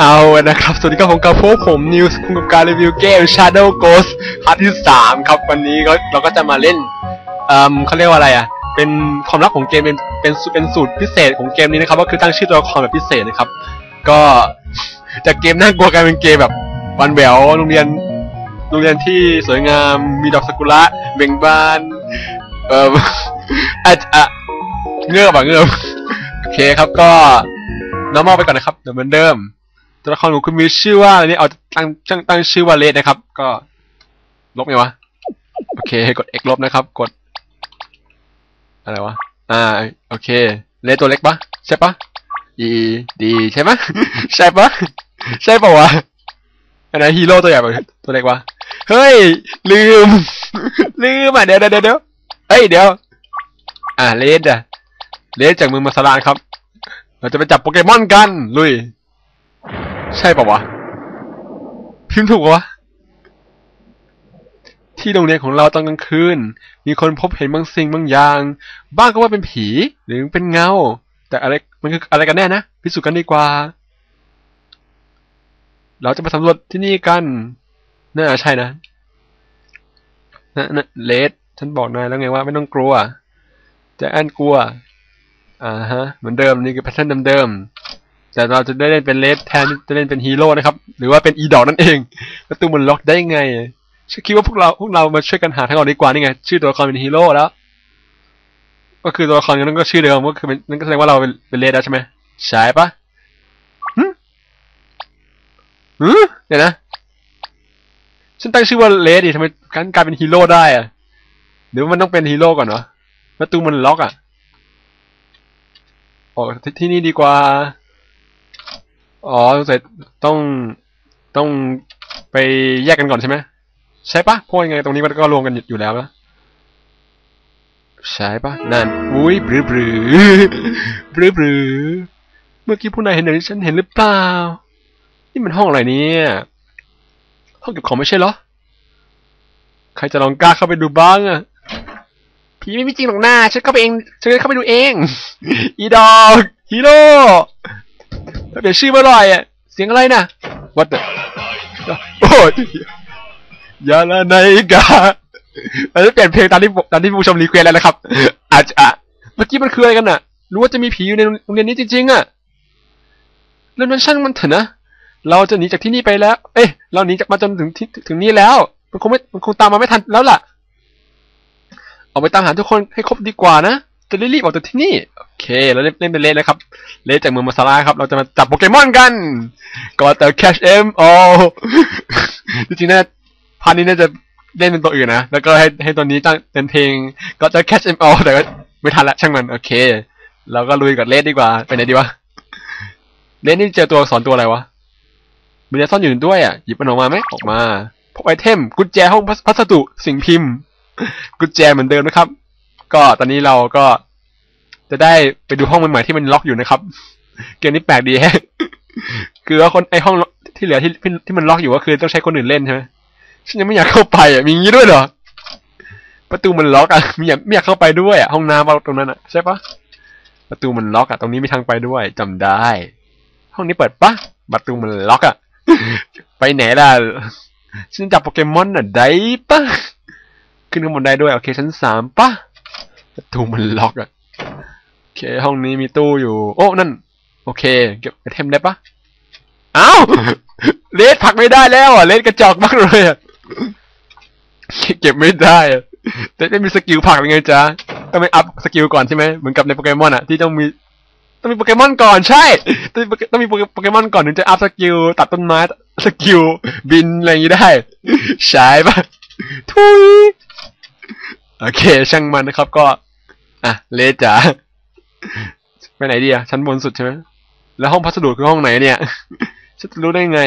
เอานะครับ สวัสดีครับผมกับพวกผมนิวส์คุณกับการรีวิวเกม Shadow Ghost พาร์ทที่สามครับ วันนี้ก็เราก็จะมาเล่นเอ่อเขาเรียกว่าอะไรอะ เป็นความลับของเกมเป็นเป็นสูเป็นสูตรพิเศษของเกมนี้นะครับ ก็คือตั้งชื่อตัวละครแบบพิเศษนะครับ ก็จากเกมน่ากลัวกลายเป็นเกมแบบวันแหววโรงเรียนโรงเรียนที่สวยงามมีดอกซากุระเบ่งบานเอ่ออะเงือบอะเงือบโอเคครับก็ normal ไปก่อนนะครับเดี๋ยวเหมือนเดิม ตัวละครของคุณมีชื่อว่าอะไรนี่เอาตั้งตั้งตั้งชื่อว่าเลดนะครับ ก็ลบไงวะโอเคกด x ลบนะครับ กด อะไรวะอ่าโอเค เลดตัวเล็กปะใช่ปะ e ดีใช่ปะใช่ปะใช่ปะวะอันไหนฮีโร่ตัวใหญ่ปะตัวเล็กวะเฮ้ย ลืม ลืมอะเดี๋ยวเดี๋ยวเดี๋ยวเฮ้ยเดี๋ยว อ่าเลดอะเลดจากมือมาสลานครับ เราจะไปจับโปเกมอนกัน ลุย ใช่ปะวะ พิมพ์ถูกปะวะ ที่โรงเรียนของเราตอนกลางคืน มีคนพบเห็นบางสิ่งบางอย่าง บ้างก็ว่าเป็นผี หรือเป็นเงา แต่อะไรมันคืออะไรกันแน่นะพิสูจน์กันดีกว่า เราจะไปสำรวจที่นี่กันน่าใช่นะนะนะเลดฉันบอกนายแล้วไงว่าไม่ต้องกลัว แต่อันกลัวอ่าฮะ เหมือนเดิมนี่คือแพทเทิร์นเดิมๆ แต่เราจะได้เล่นเป็นเลดแทนจะเล่นเป็นฮีโร่นะครับ หรือว่าเป็นอีดอกนั่นเองประตูมันล็อกได้ไงฉันคิดว่าพวกเราพวกเรามาช่วยกันหาทางออกดีกว่านี่ไง ชื่อตัวละครเป็นฮีโร่แล้ว ก็คือตัวละครนั้นก็ชื่อเดิมก็คือเป็นนั่นก็แสดงว่าเราเป็นเป็นเลดแล้วใช่ไหมใช่ปะหึหึเดี๋ยวนะฉันตั้งชื่อว่าเลดดิทำไมการกลายเป็นฮีโร่ได้อะหรือมันต้องเป็นฮีโร่ก่อนวะประตูมันล็อกอะออกที่นี่ดีกว่า อ๋อเสงสัยต้องต้องไปแยกกันก่อนใช่ไหมใช่ปะเพราะยังไงตรงนี้มันก็รวมกันอยู่แล้วนะใช่ปะนั่นอุ้ยบรือบรือบรือบรือเมื่อกี้ผู้นายเห็นอย่างที่ฉันเห็นหรือเปล่า นี่มันห้องอะไรเนี่ยห้องเก็บของไม่ใช่เหรอ ใครจะลองกล้าเข้าไปดูบ้างอะผีไม่มีจริงหรอกหน้าฉันเข้าไปเองฉันเข้าไปดูเอง อีดอกฮีโร่ เปลี่ยนชื่อเมื่อไหร่อะเสียงอะไรนะ What the โอ้ยยาลาไนกาเราจะเปลี่ยนเพลงตามที่ตามที่ผู้ชมรีเควสแล้วนะครับ อาจจะเมื่อกี้มันคืออะไรกันน่ะ รู้ว่าจะมีผีอยู่ในโรงเรียนนี้จริงๆอะเรื่องนั้นช่างมันเถอะนะ เราจะหนีจากที่นี่ไปแล้ว เอ้ย เราหนีจากมาจนถึงที่ถึงนี่แล้ว มันคงไม่ มันคงตามมาไม่ทันแล้วล่ะ ออกไปตามหาทุกคนให้ครบดีกว่านะ จะรีบๆออกจากที่นี่ โอ เคเราเล่นเล่นเป็นเลสนเลยครับ เลนจากเมืองมาซาร่าครับ เราจะมาจับโปเกมอนกันก็แต่ catch em all จริงๆนะพาร์ทนี้น่าจะเล่นเป็นตัวอื่นนะ แล้วก็ให้ให้ตัวนี้ตั้งเป็นเพลง ก็จะ catch em all แต่ก็ไม่ทันละช่างมัน โอเค เราก็ลุยกับเลนดีกว่า ไปไหนดีวะ เลนนี่เจอตัวสอักษรตัวอะไรวะ มันจะซ่อนอยู่ด้วยอะ หยิบมันออกมาไหมออกมาพบไอเทม กุญแจห้องพัสดุสิ่งพิมพ์ กุญแจเหมือนเดิมนะครับ ก็ตอนนี้เราก็ จะได้ไปดูห้องใหม่ๆที่มันล็อกอยู่นะครับ เกมนี้แปลกดีแฮะคือว่าคนไอห้องที่เหลือที่ที่มันล็อกอยู่ก็คือต้องใช้คนอื่นเล่นใช่ไหมฉันยังไม่อยากเข้าไปอะมีงี้ด้วยเหรอประตูมันล็อกอะมีอยากไม่อยากเข้าไปด้วยอะห้องน้ำตรงนั้นอะใช่ปะประตูมันล็อกอะตรงนี้มีทางไปด้วยจำได้ ห้องนี้เปิดปะประตูมันล็อกอะไปไหนล่ะฉันจับโปเกมอนอะได้ปะขึ้นข้างบนได้ด้วยโอเคชั้นสามปะประตูมันล็อกอะ เคห้องนี้มีตู้อยู่ โอ้ นั่น โอเค เก็บไอเทมได้ปะอ้าวเลสผักไม่ได้แล้วอะเลสกระจอกมากเลยอะเก็บไม่ได้อะแต่ไม่มีสกิลผักยังไงจ๊ะต้องไปอัพสกิลก่อนใช่ไหมเหมือนกับในโปเกมอนอะที่ต้องมีต้องมีโปเกมอนก่อนใช่ ต้องมีต้องมีโปเกมอนก่อนถึงจะอัพสกิลตัดต้นไม้สกิลบินอะไรอย่างนี้ได้ ใช่ปะทุยโอเค ช่างมันนะครับก็ อะ เลจ๋า ไปไหนดีอะชั้นบนสุดใช่ไหมแล้วห้องพัสดุคือห้องไหนเนี่ย ฉันจะรู้ได้ไง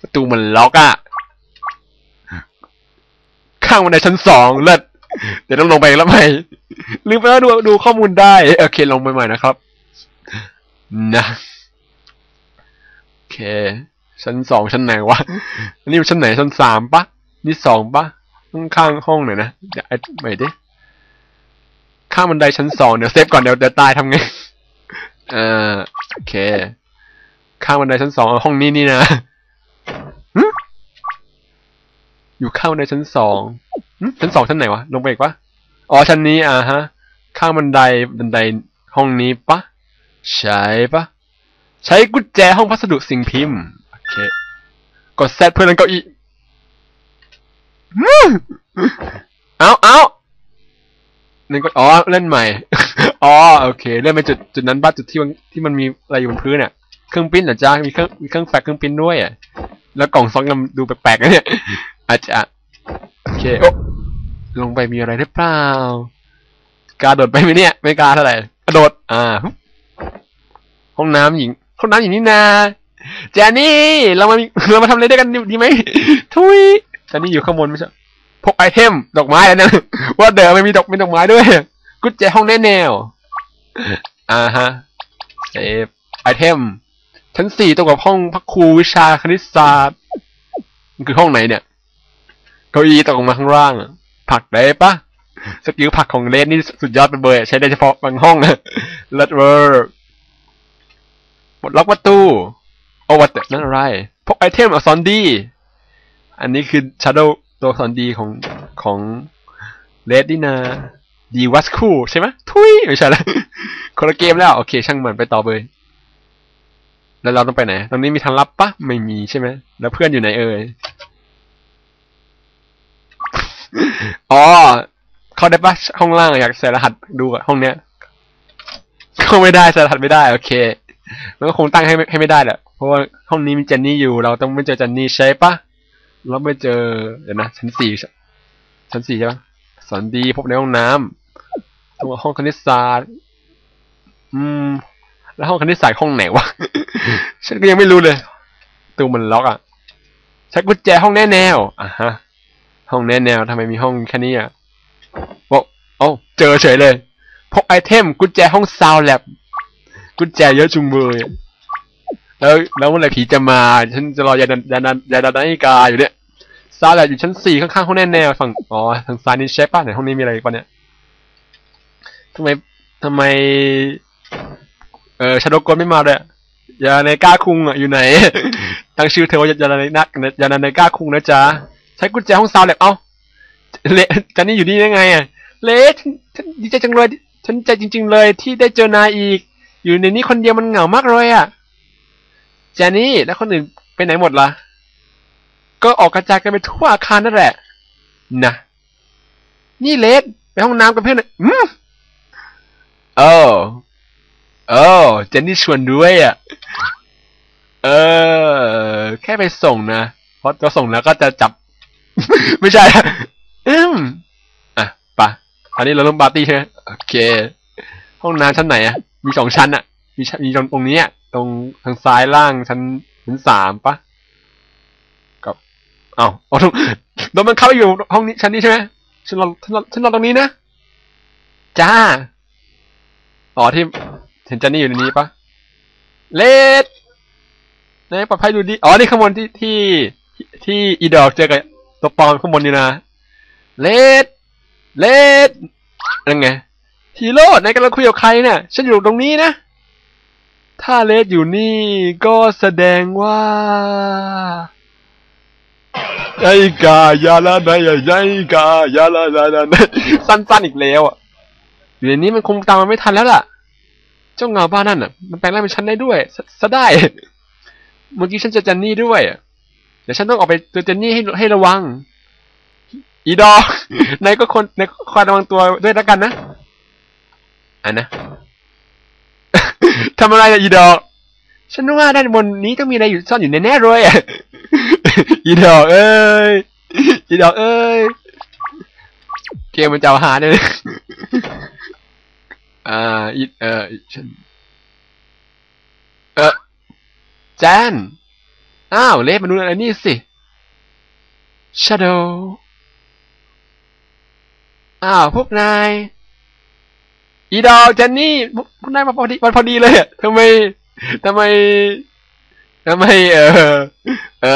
ประตูมันล็อกอะข้างบันไดชั้นสองเลิศเดี๋ยวต้องลงไปแล้วไหมลืมไปแล้วดูดูข้อมูลได้ โอเคลงไปใหม่นะครับ นะโอเค ชั้นสองชั้นไหนวะอันนี้ชั้นไหนชั้นสามปะนี่สองปะข้างๆห้องหน่อยนะเดี๋ยวไอ้ใหม่ดิข้างบันไดชั้นสองเดี๋ยวเซฟก่อนเดี๋ยวเดี๋ยวตายทำไงเอ่าโอเค ข้างบันไดชั้นสองห้องนี้นี่นะอยู่ข้างบันไดชั้นสองชั้นสองชั้นไหนวะ ลงไปอีกปะอ๋อชั้นนี้อ่าฮะ ข้างบันไดบันไดห้องนี้ปะ ใช่ปะ ใช้กุญแจห้องพัสดุสิ่งพิมพ์ โอเค กดแซดเพื่อนเล่นเก้าอี้เอาเอา นึ่งก็อ๋อเล่นใหม่ อ๋อโอเคเล่นไปจุดจุดนั้นบ้าจุดที่มันที่มันมีอะไรอยู่บนพื้นอะเครื่องปิ้นเหรอจ้ามีเครื่องมีเครื่องแฟกเครื่องปิ้นด้วยอะแล้วกล่องซองมันดูแปลกๆนะเนี่ยอาจจะโอเคโอ้ลงไปมีอะไรหรือเปล่ากาโดดไปไหมเนี่ย ไม่กาเท่าไหร่กระโดดอ่าห้องน้ำหญิงห้องน้ำหญิงนี่นาแจนนี่เรามาเรามาทำอะไรด้วยกันดีดีไหมทุยแจนนี่อยู่ข้างบนไม่ใช่ พกไอเทมดอกไม้อันนั้นว่าเดิมไม่มีดอกมีดอกไม้ด้วยกุญแจห้องแน่แนวอ่าฮะเซฟไอเทมชั้นสี่ตรงกับห้องพักครูวิชาคณิตศาสตร์มันคือห้องไหนเนี่ยเก้าอี้ตกลงมาข้างล่างผักได้ปะสกิลผักของเลนนี่สุดยอดเป็นเบอร์ใช้ได้เฉพาะบางห้องนะเลิศเวอร์ปลดล็อกประตูโอ้วัดนั่นอะไรพกไอเทมอักษรดี อันนี้คือ Shadow ตัวอักษรดีของของเลดนี่นาดีวัสคูใช่ไหมทุยไม่ใช่และคนละเกมแล้วโอเคช่างมันไปต่อเลยแล้วเราต้องไปไหน ตรงนี้มีทางลับปะไม่มีใช่ไหมแล้วเพื่อนอยู่ไหนเอ่ยอ๋อเข้าได้ปะห้องล่างอยากใส่รหัสดูอะห้องเนี้ยเข้าไม่ได้ใส่รหัสไม่ได้โอเคแล้วก็คงตั้งให้ไม่ให้ไม่ได้แหละเพราะว่าห้องนี้มีเจนนี่อยู่ เราต้องไม่เจอเจนนี่ใช่ปะ เราไม่เจอ เดี๋ยวนะ ชั้นสี่ชั้นสี่ใช่ปะสอนดีพบในห้องน้ำตัวห้องคณิตศาสตร์ อืม แล้วห้องคณิตศาสตร์ห้องไหนวะ ฉันก็ยังไม่รู้เลยตู้มันล็อกอะใช้กุญแจห้องแน่แนวอะฮะ ห้องแน่แนวทำไมมีห้องแค่นี้อะโอ้โอ้เจอเฉยเลยพกไอเทม กุญแจห้องซาวแลบกุญแจเยอะจุงเบย แล้วแล้วเมื่อไหร่ผีจะมา ฉันจะรอยาดันยาดันยาดันนาฬิกาอยู่เนี่ยซาวแลบอยู่ชั้นสี่ข้างๆห้องแน่แนวฝั่งอ๋อทางซ้ายนี่ใช่ป่ะไหนห้องนี้มีอะไรอีกปะเนี่ยทำไมทำไม เออชาโดโกนไม่มาเลยอะยาในก้าคุงอะอยู่ไหนตั้งชื่อเธอว่ายาในนักยาในก้าคุงนะจ๊ะใช้กุญแจห้องซาวแลบเอ้าเละจันนี่อยู่นี่ได้ไงอะเละฉันฉันดีใจจังเลยฉันใจจริง ๆ เลยที่ได้เจอนายอีก อยู่ในนี้คนเดียวมันเหงามากเลยอะแจนี่แล้วคนอื่นไปไหนหมดล่ะ ก็ออกกระจายกันไปทั่วอาคารนั่นแหละ นะ นี่เลสไปห้องน้ำกับเพื่อนอืมเออเออเจนนี่ชวนด้วยอะ เออ แค่ไปส่งนะ เพราะตัวส่งแล้วก็จะจับ ไม่ใช่ อืมอะปะอันนี้เราเริ่มปาร์ตี้ใช่ไหมโอเค ห้องน้ำชั้นไหนอะ มีสองชั้นอะ มีชั้นมีตรงตรงนี้อะ ตรงทางซ้ายล่างชั้นชั้นสามปะกับเอ้าเอาตรงแล้วมันเข้าอยู่ห้องนี้ชั้นนี้ใช่ไหมฉันรอฉันรอฉันรอตรงนี้นะจ้าอ๋อที่เห็นเจนนี่อยู่ในนี้ปะเลดในปลอดภัยดูดีอ๋อนี่ข้างบนที่ที่ที่อีดอกเจอกับตัวปลอมข้างบนอยู่นะเลดเลดนั่นไงฮีโร่นายกำลังคุยกับใครเนี่ยฉันอยู่ตรงนี้นะ ถ้าเลดอยู่นี่ก็แสดงว่าไอ้กายาลาไนไอ้กายาลาไนสั้นๆอีกแล้วอะอยู่ในนี้มันคงตามมาไม่ทันแล้วล่ะ เจ้าเงาบ้านนั่นอะ มันแปลงร่างเป็นฉันได้ด้วยซะได้ เมื่อกี้ฉันเจอเจนนี่ด้วยอะเดี๋ยวฉันต้องออกไปเจอเจนนี่ให้ให้ระวัง อีดอกนายก็คนนายก็คอยระวังตัวด้วยแล้วกันนะอันนะ ทำอะไรอะอีดอกฉันว่าด้านบนนี้ต้องมีอะไรอยู่ซ่อนอยู่แน่ๆเลยอะอีดอกเอ้ยอีดอกเอ้ยเกมมันจะเอาหาเนี่ยอ่าอีเออฉันเออแจนอ้าวเลฟมาดูอะไรนี่สิชาโดอ้าวพวกนาย อีดอกเจนนี่พวกพวกนายมาพอดีมาพอดีเลยอะทำไมทำไมทำไมเออเอ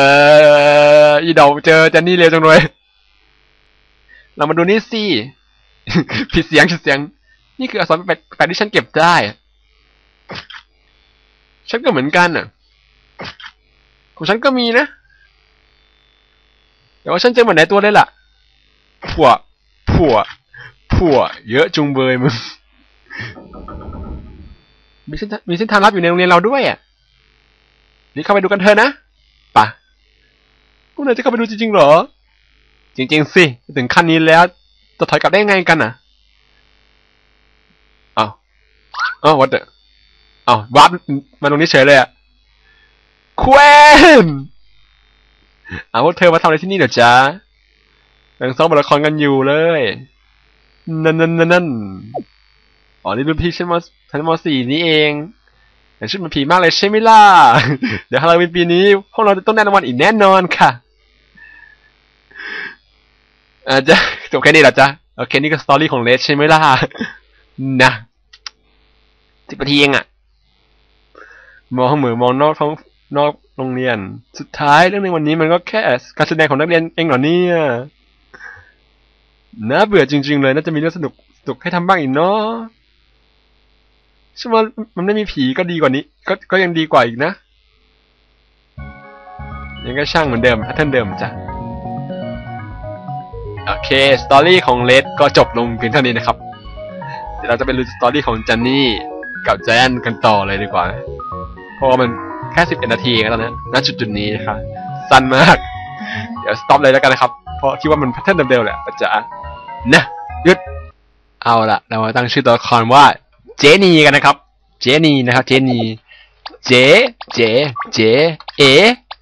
ออีดอกเจอเจนนี่เร็วจังเลยเรามาดูนี่สิผิดเสียงผิดเสียง นี่คืออักษรแปลกๆที่ฉันเก็บได้ฉันก็เหมือนกันอะ ของฉันก็มีนะ แต่ว่าฉันเจอเหมือนในตัวได้ล่ะผัวผัวผัวเยอะจุงเบยมึง มีเส้นมีเส้นทางลับอยู่ในโรงเรียนเราด้วยอะนี่เข้าไปดูกันเถอะนะปะพวกนายจะเข้าไปดูจริงๆเหรอ จริงๆสิ ถึงขั้นนี้แล้ว จะถอยกลับได้ยังไงกันอะอ้าวอ้าววัดเดอ้าววัดมาตรงนี้เฉยเลยอะควนอ้าวพวกเธอมาทำอะไรที่นี่เหรอจ๊ะกำลังซ้อมบทละครกันอยู่เลย นั่นนั่นนั่นนั่น อ๋อนี่รุ่นพี่ชั้นมชั้นมสี่นี่เองแต่ชุดมันผีมากเลยใช่ไหมล่ะ เดี๋ยวฮาโลวีนปีนี้พวกเราจะต้องได้รางวัลอีกแน่นอนค่ะอาจจะจบแค่นี้เหรอจ๊ะโอเคนี่ก็สตอรี่ของเลสใช่ไหมล่ะนะสิบนาทีเองอะมองเหมือนมองนอกท้องนอกโรงเรียน สุดท้ายเรื่องในวันนี้มันก็แค่การแสดงของนักเรียนเองเหรอเนี่ยน่าเบื่อจริง ๆ เลยน่าจะมีเรื่องสนุกสนุกให้ทำบ้างอีกเนาะ ฉันว่ามันไม่มีผีก็ดีกว่านี้ ก็ก็ยังดีกว่าอีกนะ ยังก็ช่างเหมือนเดิมแพทเทิร์นเดิมจ้ะโอเค สตอรี่ของเลดก็จบลงเพียงเท่านี้นะครับ เดี๋ยวเราจะไปดูสตอรี่ของจันนี่กับแจนกันต่อเลยดีกว่า เพราะว่ามันแค่สิบเอ็ดนาทีแล้วนะณจุดจุดนี้นะครับ สั้นมาก เดี๋ยวสต็อปเลยแล้วกันนะครับ เพราะคิดว่ามันแพทเทิร์นเดิมๆแหละอาจจะนะหยุด เอาละเรามาตั้งชื่อตัวละครว่า เจนีกันนะครับ เจนีนะครับ เจนี เจ เจ เจ เอ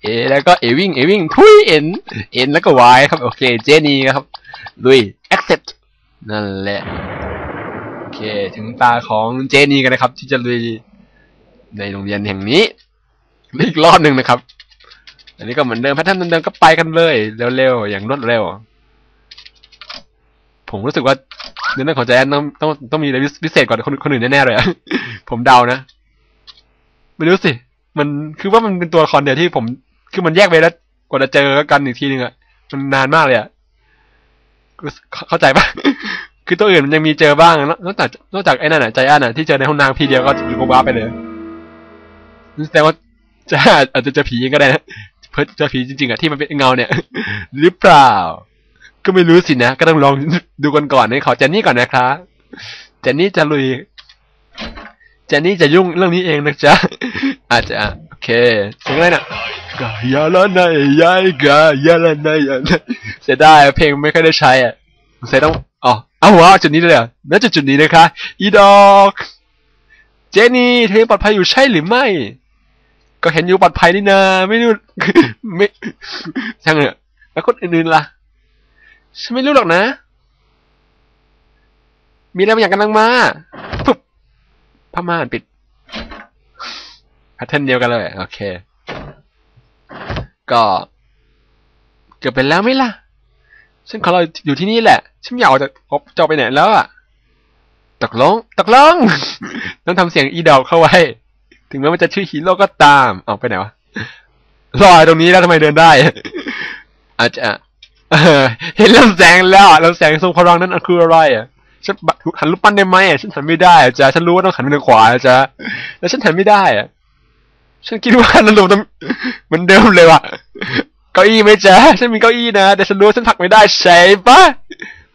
เอ แล้วก็เอวิ่ง เอวิ่ง ทุยเอ็น เอ็นแล้วก็วายครับ โอเค เจนีครับลุย accept นั่นแหละ โอเค ถึงตาของเจนีกันนะครับ ที่จะลุยในโรงเรียนแห่งนี้อีกรอบหนึ่งนะครับ อันนี้ก็เหมือนเดิมแพทเทิร์นเดิมก็ไปกันเลย เร็วๆ อย่างรวดเร็ว ผมรู้สึกว่า ในเรื่องของแจนต้องต้องต้องมีอะไรพิเศษกว่าคนคนอื่นแน่ๆเลยอะผมเดานะไม่รู้สิ มันคือว่ามันเป็นตัวละครเดียวที่ผม คือมันแยกไปแล้วกว่าจะเจอกันอีกทีนึงอะมันนานมากเลยอะเข้าใจปะคือตัวอื่นมันยังมีเจอบ้างนอกนอกจากนอกจากไอ้นั่นอะใจอันอะที่เจอในห้องน้ำทีเดียวก็ถือว่าไปเลยแสดงว่าจะอาจจะเจอผีก็ได้นะเพิ่เจอผีจริงๆอะที่มันเป็นเงาเนี่ย หรือเปล่า ก็ไม่รู้สินะ ก็ต้องลองดูกันก่อนนะขอเจนนี่ก่อนนะครับเจนนี่จะลุยเจนนี่จะยุ่งเรื่องนี้เองนะจ๊ะอาจจะโอเคเสียงไรนะกายาละนายยายกายาละนายยานเสียดายเพลงไม่ค่อยได้ใช้อะเสียต้องอ๋อเอาหัวจุดนี้เลยอะณจุดจุดนี้นะคะ อีดอก เจนี่เธอปลอดภัยอยู่ใช่หรือไม่ ก็เห็นอยู่ปลอดภัยนี่นาไม่รู้ไม่ช่างเถอะแล้วคนอื่นๆล่ะ ฉันไม่รู้หรอกนะ มีอะไรบางอย่างกำลังมาปุ๊บผ้าม่านปิดแพทเทิร์นเดียวกันเลย โอเค ก็ เกือบเป็นแล้วไหมล่ะ ฉันขอเราอยู่ที่นี่แหละ ฉันอยากออกจากออกจอไปไหนแล้วอะตกลงตกลง ต้องทำเสียงอีดอกเข้าไว้ ถึงแม้มันจะชื่อฮีโร่ก็ตาม เอาไปไหนวะลอยตรงนี้แล้วทำไมเดินได้ อาจจะ เห็นลำแสงแล้วลำแสงทรงพลังนั้นคืออะไรอะฉันหันรูปปั้นได้ไหมอะฉันหันไม่ได้อะจ้ะฉันรู้ว่าต้องหันไปทางขวาจ้ะแล้วฉันหันไม่ได้อะฉันคิดว่านันลมต้องเหมือนเดิมเลยว่ะเก้าอี้ไหมจ๊ะฉันมีเก้าอี้นะแต่ฉันรู้ฉันผลักไม่ได้ใช่ปะ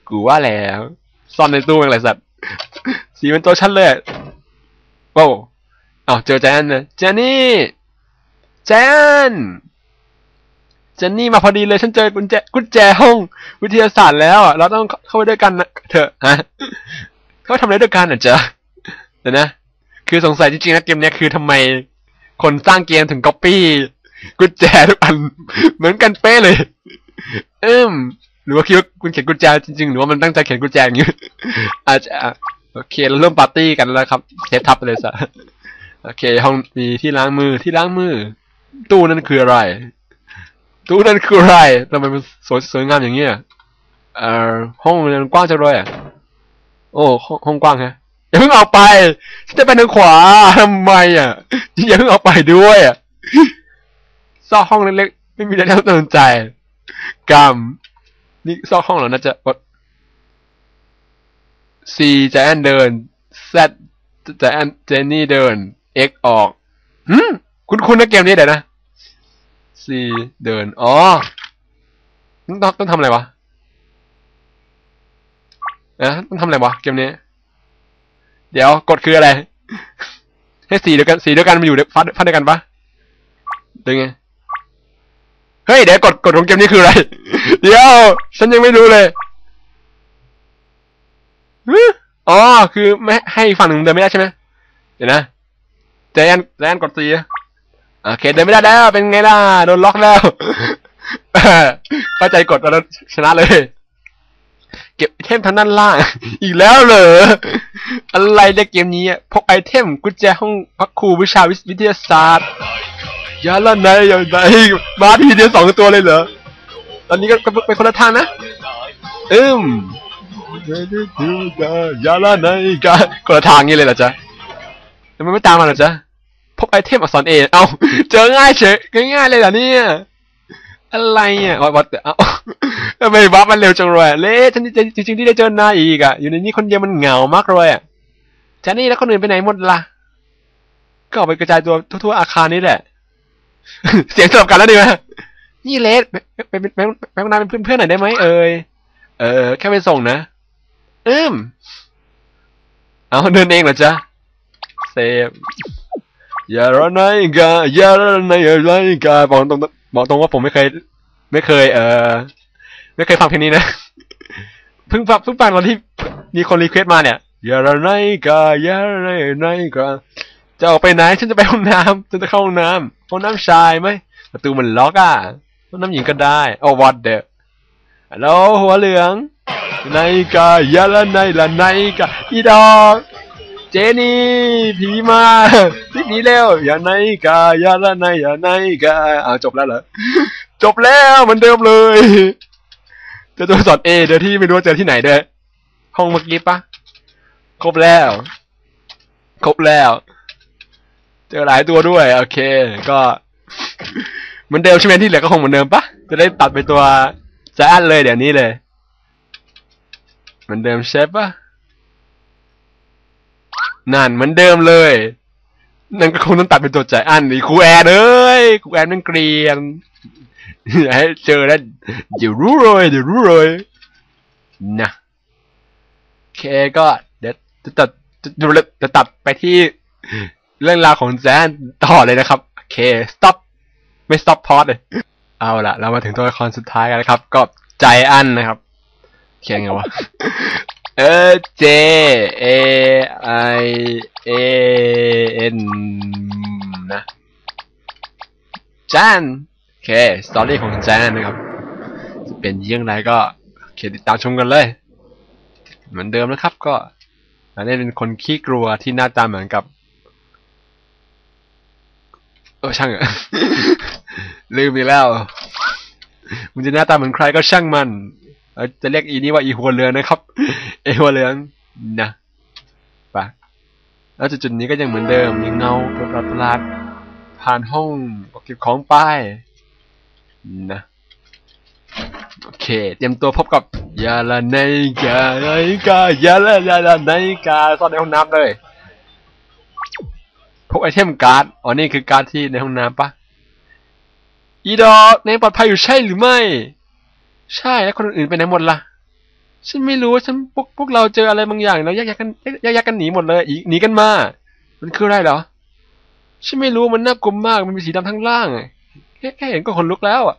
กูว่าแล้วซ่อนในตู้อะไรสัตว์สีเป็นตัวฉันเลยอะว้าวอ้าวเจอแจนนะแจนนี่แจน เจนนี่มาพอดีเลยฉันเจอกุญแจกุญแจห้อง วิทยาศาสตร์แล้วอะเราต้องเข้าไปด้วยกันนะเถอะฮะเขาทำอะไรด้วยกันอะจ๊ะเดี๋ยวนะ คือสงสัยจริงๆนะเกมเนี้ยคือทำไมคนสร้างเกมถึงก๊อปปี้กุญแจทุกอัน เหมือนกันเป๊ะเลย เอิมหรือว่าคิดว่าคุณเขียนกุญแจจริงๆ หรือว่ามันตั้งใจเขียนกุญแจอย่างนี้อาจจะโอเคเราเริ่มปาร์ตี้กันแล้วครับเซตทับไปเลยซะโอเค ห้องมีที่ล้างมือที่ล้างมือ ตู้นั่นคืออะไร ตู้นั่นคืออะไรทำไมมันสวยสวยงามอย่างเงี้ยเอ่อห้องมันกว้างจังเลยอะโอ้ห้องห้องกว้างฮะอย่าเพิ่งออกไปฉันจะไปทางขวาทำไมอะอย่าเพิ่งออกไปด้วยอะซอกห้องเล็กๆไม่มีอะไรน่าสนใจกรรมนี่ซอกห้องเหรอน่าจะกด C แจนเดิน Z แจนเจนนี่เดิน X ออกหืมคุณคุณนะเกมนี้เดี๋ยวนะ C เดิน อ๋อต้องต้องทำอะไรวะเอะต้องทำอะไรวะเกมนี้ เดี๋ยวกดคืออะไร ให้สีเดียวกันสีเดียวกันมันอยู่ในฟัดฟัดเดียวกันปะเดี๋ยวไง เฮ้ยเดี๋ยวกดกดของเกมนี้คืออะไร เดี๋ยว ฉันยังไม่รู้เลยอ๋อคือไม่ให้ฝั่งหนึ่งเดินไม่ได้ใช่ไหมเดี๋ยวนะแจนแจนกดสี โอเคเดินไม่ได้แล้วเป็นไงล่ะโดนล็อกแล้วเข้าใจกดแล้วชนะเลย เก็บไอเทมทางด้านล่าง อีกแล้วเหรออะไรในเกมนี้พกไอเทมกุญแจห้องพักครูวิชาวิทยาศาสตร์ยาละไหนยาไหนมาทีเดียวสองตัวเลยเหรอตอนนี้ก็ก็ไปคนละทางนะอืมยาละไหนกันคนละทางงี้เลยเหรอจ๊ะทำไมไม่ตามมาเหรอจ๊ะ พกไอเทมอักษรเอเอ้าเจอง่ายเฉยง่ายๆเลยเหรอเนี่ย อะไรอะวัดวัดเอ้าทำไมวับมันเร็วจังเลยอะเละฉันจริงจริงๆที่ได้เจอนายอีกอะ อยู่ในนี้คนเดียวมันเหงามากเลยอะฉันนี่แล้วคนอื่นไปไหนหมดล่ะ ก็ออกไปกระจายตัวทั่วๆอาคารนี้แหละ เสียงสลับกันแล้วดีไหมนี่เลสไปไปไปไปนายเป็นเพื่อนๆหน่อยได้ไหมเอ่ยเออ แค่ไปส่งนะ อืมเอาเดินเองเหรอจ๊ะเซฟ อย่าร้อนายกาอย่าร้อนายอย่าร้อนายกาบอกตรงบอกตรงว่าผมไม่เคย ไม่เคย เออไม่เคยฟังเพลงนี้นะเพิ่งฟังเพิ่งฟังตอนที่มีคนรีเควสต์มาเนี่ยอย่าร้อนายกาอย่าร้อนายกาจะออกไปไหนฉันจะไปห้องน้ำฉันจะเข้าห้องน้ำห้องน้ำชายไหมประตูมันล็อกอะห้องน้ำหญิงก็ได้โอ้วอดเดอฮัลโหลหัวเหลืองนายกาอย่าละนายละนายกาอีดอก เจนี่ผีมารีบหนีเร็วอย่าไหนกาอย่าละไหนอย่าไหนกาอ้าวจบแล้วเหรอจบแล้วเหมือนเดิมเลยเจอตัวสอนเอเดี๋ยวที่ไม่รู้เจอที่ไหนเด้อห้องเมื่อกี้ปะครบแล้ว ครบแล้ว เจอหลายตัวด้วย โอเค ก็เหมือนเดิมใช่ไหมที่เหลือก็คงเหมือนเดิมปะจะได้ตัดไปตัวจะอันเลยเดี๋ยวนี้เลย เหมือนเดิมใช่ปะ นั่นเหมือนเดิมเลย นั่นก็คงต้องตัดเป็นตัวใจอันนี่ครูแอนเอ้ยครูแอนมันเกรียนอยาให้เจอแล้วเดี๋ยวรู้เลยเดี๋ยวรู้เลยนะโอเคก็เดี๋ยวจะตัดจะจะตัดไปที่เรื่องราวของแจนต่อเลยนะครับโอเค stop ไม่ stop pause เลย เอาละเรามาถึงตัวละครสุดท้ายกันนะครับ ก็ใจอันนะครับเขียนไงวะ เออ J A I A N นะจานโอเคสตอรี่ของจานนะครับจะเป็นเยี่ยงไรก็โอเคติดตามชมกันเลย เหมือนเดิมนะครับก็อันนี้เป็นคนขี้กลัวที่หน้าตาเหมือนกับเออช่างอะลืมไปแล้วมันจะหน้าตาเหมือนใครก็ช่างมัน จะเรียกอีนี่ว่าอีหัวเรือนนะครับเอหัวเรือนนะปะแล้วจุดๆนี้ก็ยังเหมือนเดิมยังเงาประหลาดผ่านห้องเก็บของป้ายนะโอเค เตรียมตัวพบกับยาลาไนกายากายาลายาลาไนกาซ่อนในห้องน้ำเลยพกไอเทมการ์ดอ๋อนี่คือการ์ดที่ในห้องน้ำปะอีดอกในปลอดภัยอยู่ใช่หรือไม่ ใช่แล้วคนอื่นไปไหนหมดล่ะ ฉันไม่รู้ฉันพวกพวกเราเจออะไรบางอย่างแล้วแยกกันแยกๆกันหนีหมดเลยอีหนีกันมา มันคืออะไรเหรอ ฉันไม่รู้มันน่ากลัวมากมันมีสีดำทั้งล่างแค่แค่เห็นก็ขนลุกแล้วอะ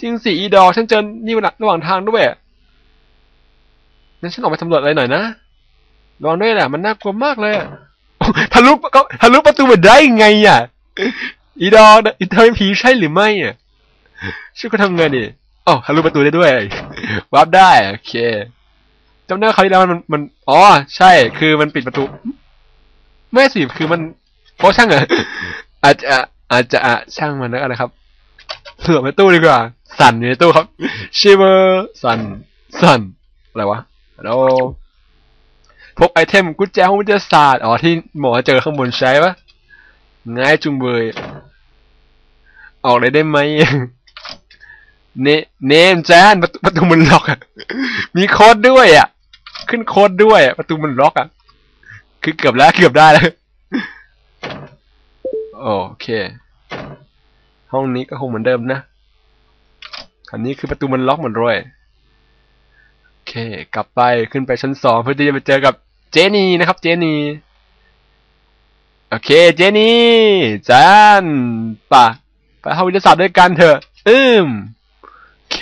จริงสิอีดอฉันเจอนี่ระหว่างทางด้วยงั้นฉันออกไปสำรวจอะไรหน่อยนะระวังด้วยแหละมันน่ากลัวมากเลยทะลุก็ทะลุประตูมาได้ไงอะ อีดออเธอเป็นผีใช่หรือไม่อะชื่อก็ทำไงดิ อ๋อทะลุประตูได้ด้วยวาร์ปได้ โอเคจำได้ว่าคราวที่แล้วมันมันอ๋อใช่ คือมันปิดประตู ไม่สิคือมันโอ้ช่างเหรออาจจะอาจจะอะช่างมันแล้วกันนะครับเผื่อไปตู้ดีกว่า สั่นอยู่ในตู้ครับชิเวอร์สั่นสั่นอะไรวะแล้วพกไอเทมกุญแจห้องวิทยาศาสตร์อ๋อที่หมอเจอข้างบนใช้ปะง่ายจุงเบยออกเลยได้ไหม เนเนมแจนประตูประตูมันล็อกอะมีโค้ดด้วยอะ ขึ้นโค้ดด้วยอะประตูมันล็อกอะ คือเกือบแล้วเกือบได้แล้วโอเค ห้องนี้ก็คงเหมือนเดิมนะอันนี้คือประตูมันล็อกหมดเลยโอเค กลับไปขึ้นไปชั้นสองเพื่อที่จะไปเจอกับเจนี่นะครับ เจนี่โอเค เจนี่จานป่ะไปห้องวิทยาศาสตร์ด้วยกันเถอะอืมโอ เค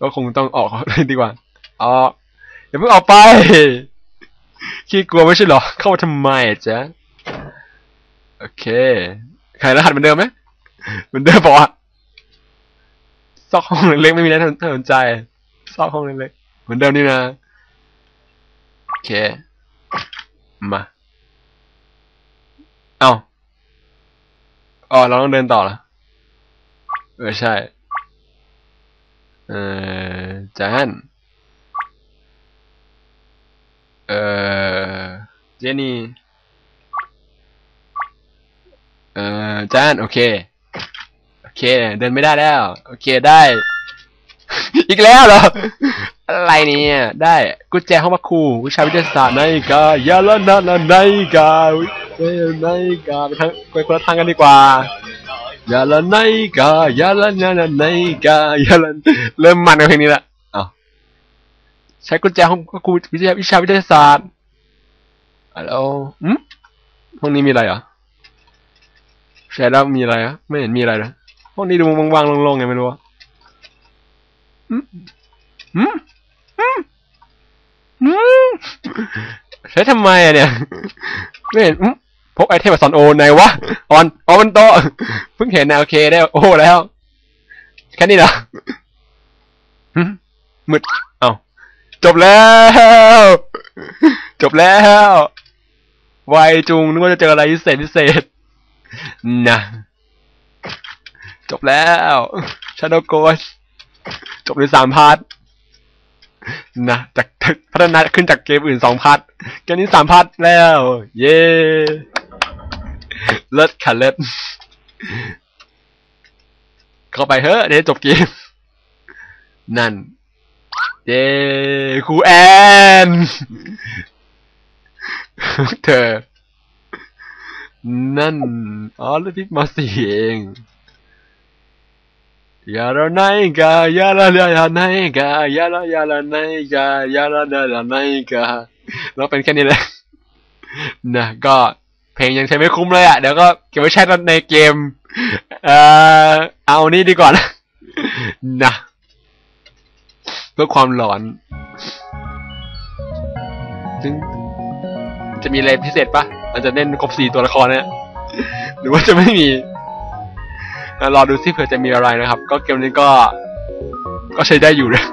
ก็คงต้องออกเลยดีกว่าออกอย่าเพิ่งออกไปขี้กลัวไม่ใช่เหรอ เข้ามาทำไมจ๊ะ โอเค ใครรหัสเหมือนเดิมไหมเหมือนเดิมบอกว่าซอกห้องเล็กๆไม่มีอะไรน่าสนใจ ซอกห้องเล็กๆเหมือนเดิมนี่นะ โอเค มา เอาอ๋อ เราต้องเดินต่อเหรอเออ ใช่ เออจานเออเจนี่เออจานโอเค โอเค เดินไม่ได้แล้ว โอเคได้ อีกแล้วเหรอ อะไรเนี่ย ได้ กุญแจห้องพักครูวิชาวิทยาศาสตร์นาฬิกายาลนานานาฬิกาเนาฬิกาไปทางไปคนละทางกันดีกว่า ยาละนาฬิกายาละนานานาฬิกายาละเริ่มมันกับเพลงนี้ละอ้าวใช้กุญแจห้องครูวิทยาวิชาวิทยาศาสตร์ฮัลโหลอืมห้องนี้มีอะไรเหรอใช่แล้วมีอะไรอะไม่เห็นมีอะไรเลยห้องนี้ดูว่างๆโล่งๆไงไม่รู้อะอืมอืมอืมอืมใช้ทำไมอะเนี่ยไม่เห็นอืม พกไอเทมมาสอนโอไหนวะออนออนบนโต๊ะเพิ่งเห็นนะโอเคได้โอ้แล้ว แค่นี้เหรอหึมืดเอ้าจบแล้ว จบแล้วไวจุงนึกว่าจะเจออะไรพิเศษพิเศษนะจบแล้วชาโดโกสจบในสามพาร์ทนะจากพัฒนาขึ้นจากเกมอื่นสองพาร์ทเกมนี้สามพาร์ทแล้ว เย้ เลิศค่ะเลิศเข้าไปเฮ้เดี๋ยวจบเกม นั่น เย้ครูแอน เธอ นั่น อ๋อแล้วพี่มาสี่เองยาลาไนกายาลาลาไนกายาลายาลาไนกายาลาลาลาไนกาเราเป็นแค่นี้แหละนะก็ เพลงยังใช้ไม่คุ้มเลยอะ เดี๋ยวก็เก็บไว้ใช้ในเกม เอ่อเอานี่ดีกว่านะนะเพื่อความหลอนซึ่งจะมีอะไรพิเศษปะมันจะเล่นครบสี่ตัวละครเนี่ยหรือว่าจะไม่มีรอดูซิเผื่อจะมีอะไรนะครับ ก็เกมนี้ก็ ก็ใช้ได้อยู่นะ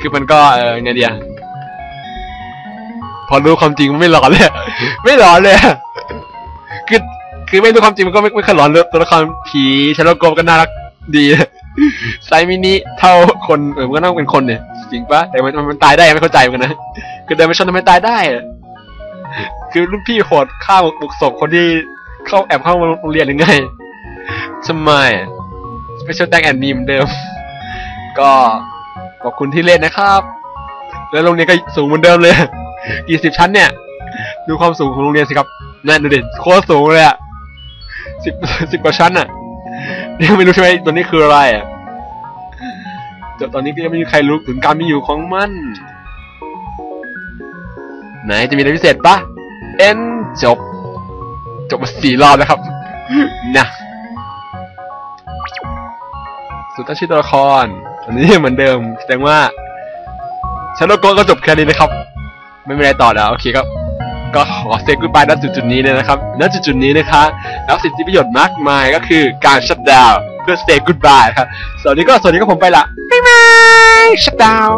คือมันก็เออไงเดียพอรู้ความจริงไม่หลอนเลย ไม่หลอนเลย คือคือไม่รู้ความจริงมันก็ไม่ไม่ค่อยหลอนเลยตัวละครผีชาโลโกมก็น่ารักดีไซส์มินิเท่าคนเออมันก็ต้องเป็นคนเนี่ยจริงปะแต่มันมันมันตายได้ไม่เข้าใจเหมือนกันนะคือเดินไปชนทำไมตายได้อะคือรุ่นพี่โหดฆ่าบุกศพคนที่เข้าแอบเข้าโรงเรียนหรือไงทำไมไม่ช่วยแต่งแอนนีเหมอนเดิม ก็ขอบคุณที่เล่นนะครับ แล้วโรงเรียนก็สูงเหมือนเดิมเลยกี่สิบชั้นเนี่ย ดูความสูงของโรงเรียนสิครับ นั่นดูดิโคตรสูงเลยอะสิบสิบกว่าชั้นอะยังไม่รู้ใช่ไหมตัวนี้คืออะไรอะแต่ตอนนี้ก็ยังไม่มีใครรู้ถึงการมีอยู่ของมัน ไหนจะมีอะไรพิเศษปะเอ็นจบ จบมาสี่รอบแล้วครับนะสุดท้ายชื่อตัวละคร อันนี้เหมือนเดิม แสดงว่าชาโลโกก็จบแค่นี้นะครับ ไม่มีอะไรต่อแล้ว โอเคครับ ก็ขอเซ็กูบายณจุดจุดนี้เลยนะครับณจุดจุดนี้นะคะแล้วสิทธิประโยชน์มากมายก็คือการชัดดาวเพื่อเซ็กกูบายครับสวัสดีก็สวัสดีก็ผมไปละบ๊ายบายชัดดาว